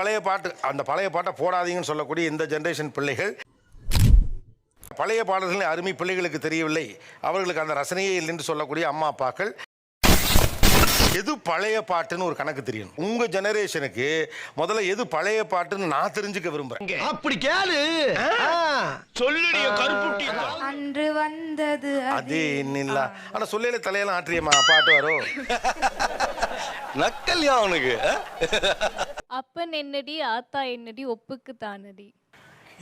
பழைய பாட்டு அந்த பழைய பாட்டை போடாதீங்கன்னு சொல்லக்கூடிய இந்த ஜெனரேஷன் பிள்ளைகள் பழைய பாடல்களின் அருமை பிள்ளைகளுக்கு தெரியவில்லை. அவர்களுக்கு அந்த ரசனையே இல்லை என்று சொல்லக்கூடிய அம்மா அப்பாக்கள். எது பழைய பாட்டுன்னு ஒரு கணக்கு தெரியணும். உங்க ஜெனரேஷனுக்கு முதல்ல எது பழைய பாட்டுன்னு நான் தெரிஞ்சுக்க விரும்புறேன். அப்படி கேளு. சொல்லுடைய கருப்புட்டி. அன்று வந்தது அது இன்னில்லா ஆனா சொல்லையில தலையெல்லாம் ஆற்றியம்மா பாட்டு வரும். நக்கல்யா அவனுக்கு அப்பன் என்னடி ஆத்தா என்னடி ஒப்புக்கு தானடி?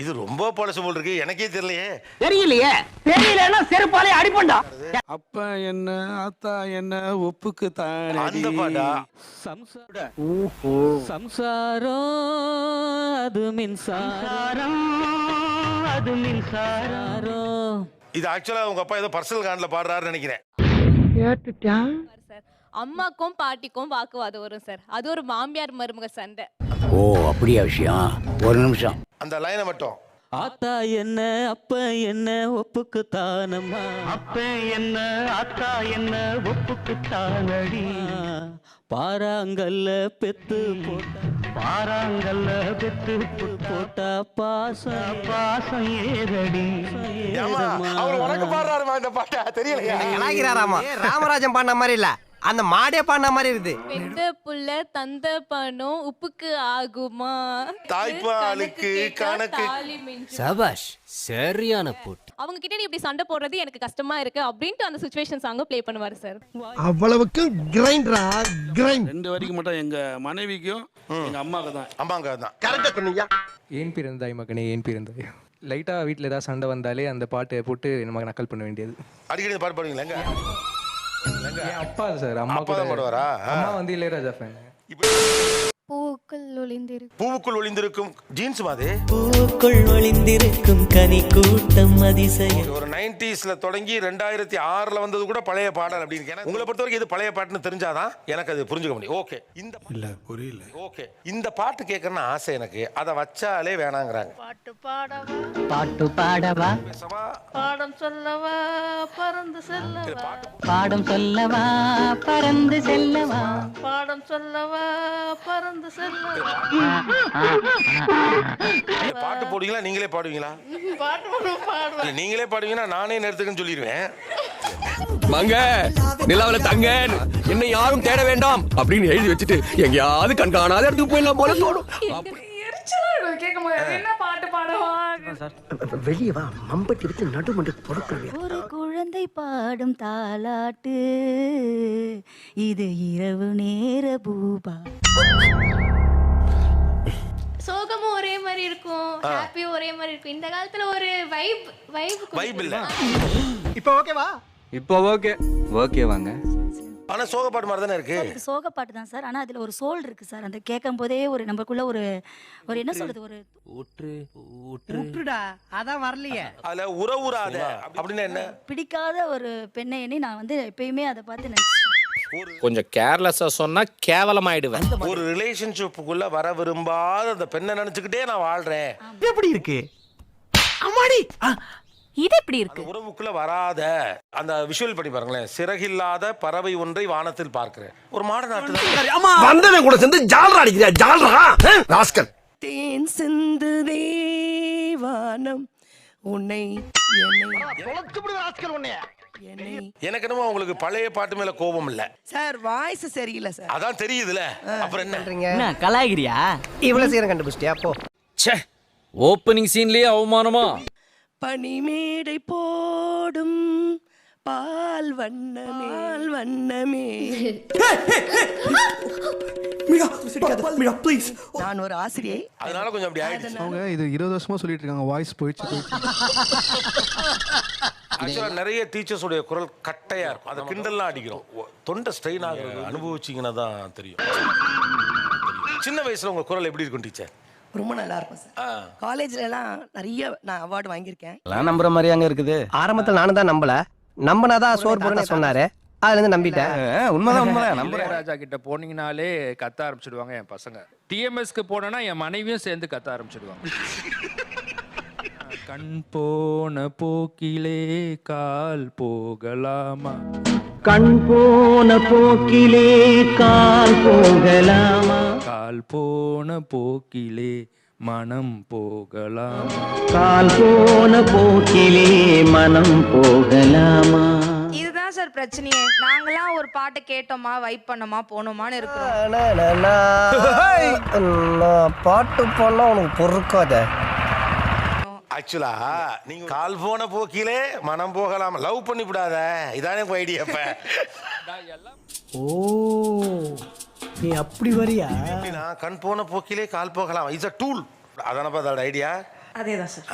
இது ரொம்ப பழசு போல் இருக்கு எனக்கே தெரியலையே. தெரியலையே? தெரியலன்னா செருப்பாலே அடிப்பண்டா. அப்ப என்ன ஆத்தா என்ன ஒப்புக்கு தானே அந்த பாட்டா? சம்சாரம் அது மின்சாரம். அது மின்சாரம். இது ஆக்சுவலா உங்க அப்பா ஏதோ பர்சனல் காண்டில் பாடுறாருன்னு நினைக்கிறேன். அம்மாக்கும் பாட்டிக்கும் வாக்குவாதம் வரும் சார். அது ஒரு மாமியார் மருமக சண்டை. ஓ அப்படியா விஷயம். ஒரு நிமிஷம். அந்த லைனை மட்டும். ஆத்தா என்ன அப்ப என்ன ஒப்புக்கு தானம்மா? அப்ப என்ன ஆத்தா என்ன ஒப்புக்கு தானடி? பாறாங்கல்ல பெத்து போட்டா பாறாங்கல்ல பெத்து போட்டா பாசம் பாசம் ஏமா அவர் உனக்கு பாடுறாருமா இந்த பாட்டா? தெரியலையா? ராமராஜன் பாடின மாதிரி இல்ல. அந்த மாடே பாடின மாதிரி இருக்குது. பெத்த புள்ள தந்த பணம் உப்புக்கு ஆகுமா? தாய்ப்பாலுக்கு கணக்கு. சபாஷ் சரியான போட்டு. அவங்க கிட்ட நீ இப்படி சண்டை போடுறது எனக்கு கஷ்டமா இருக்கு அப்படின்ட்டு அந்த சுச்சுவேஷன் சாங்க ப்ளே பண்ணுவாரு சார் அவ்வளவுக்கு கிரைண்டரா கிரைண்ட் ரெண்டு வரைக்கும் மட்டும் எங்க மனைவிக்கும் எங்க அம்மாவுக்கு தான். அம்மாங்க தான் கரெக்டா சொன்னீங்க. ஏன் பிறந்தாய் மகனே ஏன் பிறந்தாய்? லைட்டாக வீட்டில் ஏதாவது சண்டை வந்தாலே அந்த பாட்டை போட்டு நம்ம நக்கல் பண்ண வேண்டியது. அடிக்கடி பாட்டு பாடுவீங்களா எங்க? என் அப்பா சார் அம்மா அப்பா கூட. தான் பாடுவாரா? அம்மா வந்து இளையராஜா ஃபேன் பூக்கள் ஒளிந்திருக்கு பூவுக்குள் ஒளிந்திருக்கும் ஜீன்ஸ் மாதிரி பூக்குள் ஒளிந்திருக்கும் கனி கூட்டம் அதிசயம். ஒரு நைன்டிஸ்ல தொடங்கி ரெண்டாயிரத்தி ஆறுல வந்தது கூட பழைய பாடல் அப்படின்னு ஏன்னா உங்களை பொறுத்த வரைக்கும் இது பழைய பாட்டுன்னு தெரிஞ்சாதான் எனக்கு அது புரிஞ்சுக்க முடியும். ஓகே. இந்த இல்ல புரியல. ஓகே. இந்த பாட்டு கேட்கறன்னு ஆசை எனக்கு. அதை வச்சாலே வேணாங்கிறாங்க. பாட்டு பாடவா? பாட்டு பாடவா? பேசவா? பாடம் சொல்லவா பறந்து செல்லவா? பாடம் சொல்லவா பறந்து செல்லவா? பாடம் சொல்லவா பறந்து செல்லவா? பாட்டு போடுவீங்களா? நீங்களே பாடுவீங்களா? பாட்டு ஒண்ணும் பாடுவா இல்ல, நீங்களே பாடுவீங்கன்னா நானே நேரத்துக்குன்னு சொல்லிடுவேன். மங்க நிலாவில தங்க என்னை யாரும் தேட வேண்டாம் அப்படின்னு எழுதி வச்சுட்டு எங்கேயாவது கண்காணாத இடத்துக்கு போயிடலாம் போல தோணும். எரிச்சலா இருக்கும் கேட்கும் போது என்ன பாட்டு பாடவா? வெளியே வா மம்பட்டி எடுத்து நடுமண்டு பொறுக்கிறேன் ஒரு குழந்தை பாடும் தாலாட்டு இது இரவு நேர பூபா. சோகமும் ஒரே மாதிரி இருக்கும் ஹாப்பியும் ஒரே மாதிரி இருக்கும். இந்த காலத்துல ஒரு வைப் வைப் வைப் இல்ல. இப்போ ஓகேவா இப்போ ஓகே ஓகே வாங்க. ஆனா சோக பாட்டு மாதிரி தானே இருக்கு? சோக பாட்டு தான் சார். ஆனா அதுல ஒரு சோல் இருக்கு சார். அந்த கேட்கும் போதே ஒரு நமக்குள்ள ஒரு ஒரு என்ன சொல்றது ஒரு ஊற்று ஊற்று விட்டுடா அதான் வரலையே. அதுல உறவுறாத. அப்படின்னா என்ன? பிடிக்காத ஒரு பெண்ணை எண்ணி நான் வந்து எப்பயுமே அதை பார்த்து நினைச்சிட்டு கொஞ்சம் கேர்லெஸ்ஸா சொன்னா கேவலமாயிடுவேன். ஒரு ரிலேஷன்ஷிப்புக்குள்ள வர விரும்பாத அந்த பெண்ணை நினைச்சுக்கிட்டே நான் வாழ்றேன். எப்படி இருக்கு? அம்மாடி! இது எப்படி இருக்கு? உறவுக்குள்ள வராத அந்த விஷுவல் பண்ணி பாருங்களேன். சிறகில்லாத பறவை ஒன்றை வானத்தில் பார்க்கிறேன். ஒரு மாட நாட்டு வந்தவன் கூட சேர்ந்து ஜால்ரா அடிக்கிறியா? ஜால்ரா? ராஸ்கல். தேன் சிந்து தேவானம் உன்னை எனக்கு என்னமோ உங்களுக்கு பழைய பாட்டு மேல கோபம் இல்ல. சார் வாய்ஸ் சரியில்லை சார். அதான் தெரியுதுல. அப்புறம் என்ன? என்ன கலாகிரியா இவ்வளவு சீரம் கண்டுபிடிச்சிட்டியா? போ. ச்சே ஓப்பனிங் சீன்லயே அவமானமா? பனிமேடை போடும் பால் வண்ணமே. பால் வண்ணமே. நான் ஒரு ஆசிரியை. அதனால கொஞ்சம் அப்படி ஆயிடுச்சு. அவங்க இது இருபது வருஷமா சொல்லிட்டு இருக்காங்க. வாய்ஸ் போயிடுச்சு போயிடுச்சு. ஆக்சுவலா நிறைய டீச்சர்ஸ் உடைய குரல் கட்டையா இருக்கும். அதை கிண்டல்லாம் அடிக்கிறோம். தொண்டை ஸ்ட்ரெயின் ஆகுறது அனுபவிச்சீங்கன்னா தான் தெரியும். சின்ன வயசுல உங்க குரல் எப்படி இருக்கும் டீச்சர் ரொம்ப நல்லா இருக்கும் சார். காலேஜ்ல எல்லாம் நிறைய நான் அவார்டு வாங்கியிருக்கேன். எல்லாம் நம்புற மாதிரி அங்க இருக்குது. ஆரம்பத்துல நானும் தான் நம்பல. நம்பினாதான் சோறு போடுன்னு சொன்னாரு. அதுல இருந்து நம்பிட்டேன். உண்மைதான் உண்மைதான். நம்புறேன். ராஜா கிட்ட போனீங்கனாலே கத்த ஆரம்பிச்சிடுவாங்க என் பசங்க. டிஎம்எஸ்க்கு போனேன்னா என் மனைவியும் சேர்ந்து கத்த ஆரம்பிச்சிடுவாங்க. கண் போன போக்கிலே கால் போகலாமா? கண் போன போக்கிலே கால் போகலாமா? கால் போன போக்கிலே மனம் போகலாம். கால் போன போக்கிலே மனம் போகலாமா? இதுதான் சார் பிரச்சனையே. நாங்களாம் ஒரு பாட்டை கேட்டோமா வைப் பண்ணோமா போனோமான்னு இருக்கிறோம். நான் பாட்டு பண்ணா உனக்கு பொறுக்காத. ஆக்சுவலா நீங்க கால் போன போக்கிலே மனம் போகலாம். லவ் பண்ணி விடாத இதானே ஐடியா இப்ப ஓ. நீ அப்படி வரியா? எப்படின்னா, கண் போன போக்கிலே கால் போகலாம். இட்ஸ் அ டூல் அதானப்பா அதோட ஐடியா அதேதான் சார்.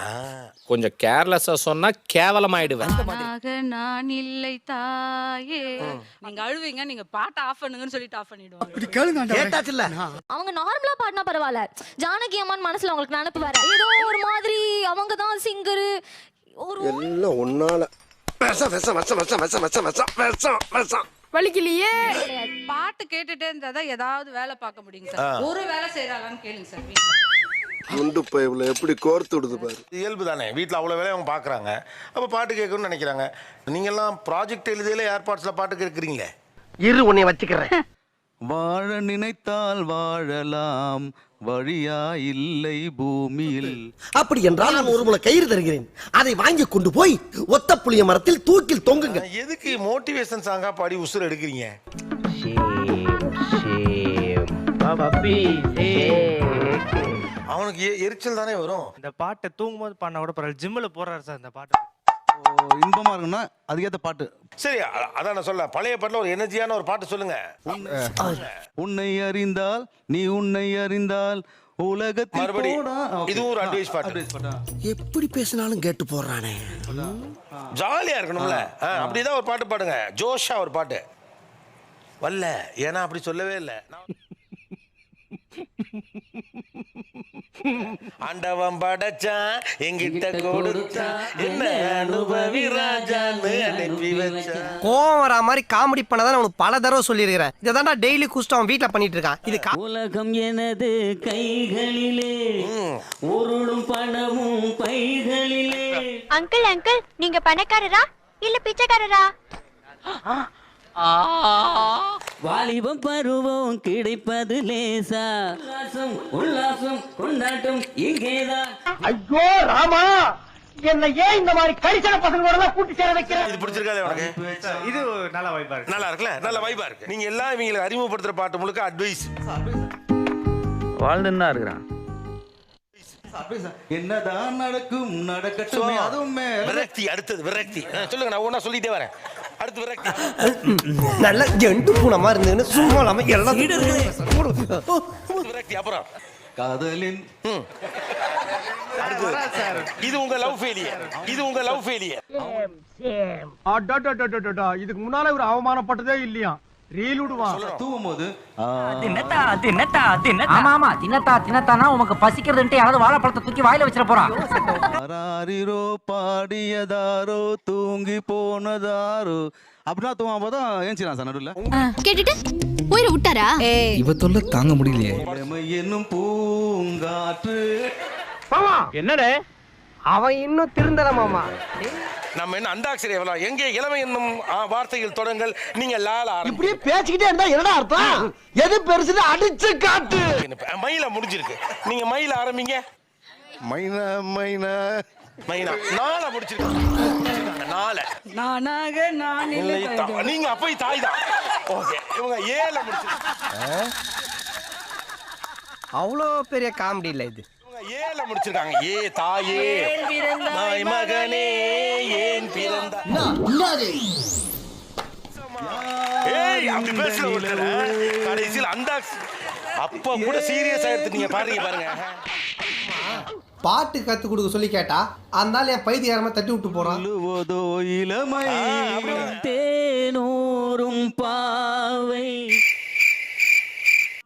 கொஞ்சம் கேர்லெஸ்ஸா சொன்னா கேவலமாயிடுவேன். நான் இல்லை தாயே. நீங்க அழுவீங்க நீங்க பாட்டை ஆஃப் பண்ணுங்கன்னு சொல்லிட்டு ஆஃப் பண்ணிடுவாங்க. கேட்டாச்சுல்ல அவங்க நார்மலா பாடினா பரவாயில்ல. ஜானகி அம்மான் மனசுல அவங்களுக்கு நினப்பு வேற ஏதோ ஒரு மாதிரி அவங்க தான் சிங்கரு ஒரு எல்லாம் ஒன்னால. விஷம் விஷம் விஷம் விஷம் விஷம் விஷம் விஷம் விஷம் வலிக்கலையே. பாட்டு கேட்டுட்டே இருந்தாதான் ஏதாவது வேலை பார்க்க முடியுங்க சார். ஒரு வேலை செய்யறாங்கன்னு கேளுங்க சார். வீட்டுல குண்டு பைப்ல எப்படி கோர்த்து விடுது பாரு. இயல்பு தானே. வீட்டில் அவ்வளோ வேலையை அவங்க பார்க்குறாங்க. அப்போ பாட்டு கேட்கணும்னு நினைக்கிறாங்க. நீங்கள்லாம் ப்ராஜெக்ட் எழுதியில ஏர்பாட்ஸில் பாட்டு கேட்குறீங்களே? இரு உன்னை வச்சுக்கிறேன். வாழ நினைத்தால் வாழலாம். வழியா இல்லை பூமியில். அப்படி என்றால் நான் ஒரு முளை கயிறு தருகிறேன். அதை வாங்கி கொண்டு போய் ஒத்த புளிய மரத்தில் தூக்கில் தொங்குங்க எதுக்கு மோட்டிவேஷன் சாங்கா பாடி உசுர் எடுக்கிறீங்க? அவனுக்கு எரிச்சல் தானே வரும். இந்த பாட்டை தூங்கும்போது பண்ண கூட பரவாயில்ல. ஜிம்மில் போடுறாரு சார் இந்த பாட்டு. இன்பமா இருக்குன்னா அதுக்கேத்த பாட்டு. சரி அ- அதான் நான் சொல்ல பழைய பாட்டில் ஒரு எனர்ஜியான ஒரு பாட்டு சொல்லுங்க. உன்னை அறிந்தால் நீ உன்னை அறிந்தால் உலகத்தில் மறுபடி போடா. Okay. இதுவும் ஒரு ஆ, advice பாட்டு. advice பாட்டா? எப்படி பேசினாலும் கேட்டு போடுறானே ஜாலியா இருக்கணும்ல. ஆ, அப்படிதான் ஒரு பாட்டு பாடுங்க. ஜோஷா ஒரு பாட்டு. வரல ஏன்னா அப்படி சொல்லவே இல்லை. ஆண்டவன் படைச்சான் எங்கிட்ட கொடுத்தான் என்ன அனுபவி ராஜான்னு அனுப்பி வச்சான் கோவம் வரா மாதிரி காமெடி பண்ணதான் உனக்கு பல தடவை சொல்லியிருக்கிறேன். இதை தான் டெய்லி குஸ்ட் அவன் வீட்டில் பண்ணிட்டு இருக்கான். இது கா- உலகம் எனது கைகளிலே உருளும் பணமும் பைகளிலே. அங்கிள் அங்கிள் நீங்க பணக்காரரா? இல்ல பிச்சைக்காரரா? வாலிபம் பருவம் கிடைப்பது லேசா. உல்லாசம் உல்லாசம் கொண்டாட்டம் இங்கேதான் ஐயோ ராமா! என்ன ஏன் இந்த மாதிரி கரிசன பசங்களோட எல்லாம் கூட்டி சேர வைக்கிற? இது பிடிச்சிருக்காது உனக்கு? இது நல்ல வாய்ப்பா இருக்கு. நல்லா இருக்குல்ல? நல்ல வைபா இருக்கு. நீங்க எல்லாம் இவங்களுக்கு அறிமுகப்படுத்துற பாட்டு முழுக்க அட்வைஸ் வாழ்ந்துன்னு இருக்கிறான். என்னதான் நடக்கும் நடக்கட்டும். அதுவும் விரக்தி அடுத்தது விரக்தி. சொல்லுங்க நான் ஒண்ணா சொல்லிட்டே வரேன். அடுத்து விரக்தி. நல்ல ஜெண்டு பூனமா இருந்ததுன்னு சும்மா இல்லாம எல்லாம் விரக்தி அப்புறம். காதலின். அடுத்தது. இது உங்க லவ் ஃபெயிலியர் இது உங்க லவ் ஃபெயிலியர் இதுக்கு முன்னால ஒரு அவமானப்பட்டதே இல்லையா? போது உனக்கு பசிக்கிறதுன்ட்டு யாராவது வாழைப்பழத்தை தூக்கி வாயில வச்சிட போறான் பாடியதாரோ தூங்கி போனதாரோ. அப்படின்னா தூங்கும் போதும் ஏஞ்சிடலாம் சார் நடுவில். கேட்டுட்டு உயிரை விட்டாரா? இவ தொல்லை தாங்க முடியலையே. என்னும் பூங்காற்று. என்னடே? அவன் இன்னும் திருந்தல மாமா. நம்ம என்ன அந்தாட்சரி எவ்வளோ எங்கே இளமை என்னும் வார்த்தையில் தொடங்கள்? நீங்க லால இப்படியே பேசிக்கிட்டே இருந்தா என்னடா அர்த்தம்? எது பெருசுன்னு அடிச்சு காட்டு. மயில முடிஞ்சிருக்கு. நீங்க மயில ஆரம்பிங்க. மைனா மைனா. மைனா நாள முடிச்சிருக்காங்க நாள. நானாக நான் நீங்க அப்போ தாய் தான். ஓகே. இவங்க ஏல முடிச்சிருக்காங்க அவ்வளோ பெரிய காமெடி இல்லை இது. ஏல முடிச்சிருக்காங்க ஏ தாயே நாய் மகனே. ஏன் பிறந்த? ஏய் அப்படி பேசுற ஒருத்தர கடைசியில் அந்த அப்போ கூட சீரியஸ் ஆயிடுத்து நீங்க பாருங்க பாருங்க. பாட்டு கத்து கொடுக்க சொல்லி கேட்டா அந்த ஆள் என் பைத்தியாரமா தட்டி விட்டு போறான்? இளமை. தேனூரும் பாவை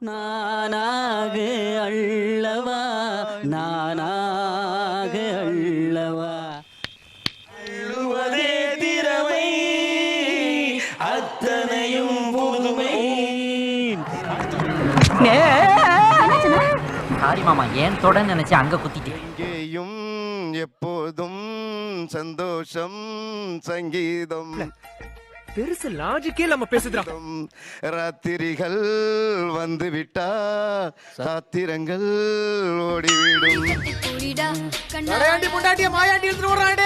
நானாக அள்ளவா நானாக அள்ளவா அள்ளுவதே திறமை அத்தனையும் புதுமை. சாரி மாமா ஏன் தொட நினைச்சு அங்க குத்திட்டேன் எங்கேயும் எப்போதும் சந்தோஷம் சங்கீதம். பெருசு லாஜிக்கே இல்லாம பேசுதுடா. ராத்திரிகள் வந்து விட்டா சாத்திரங்கள் ஓடிவிடும். மாயாண்டி எடுத்துட்டு வர்றான்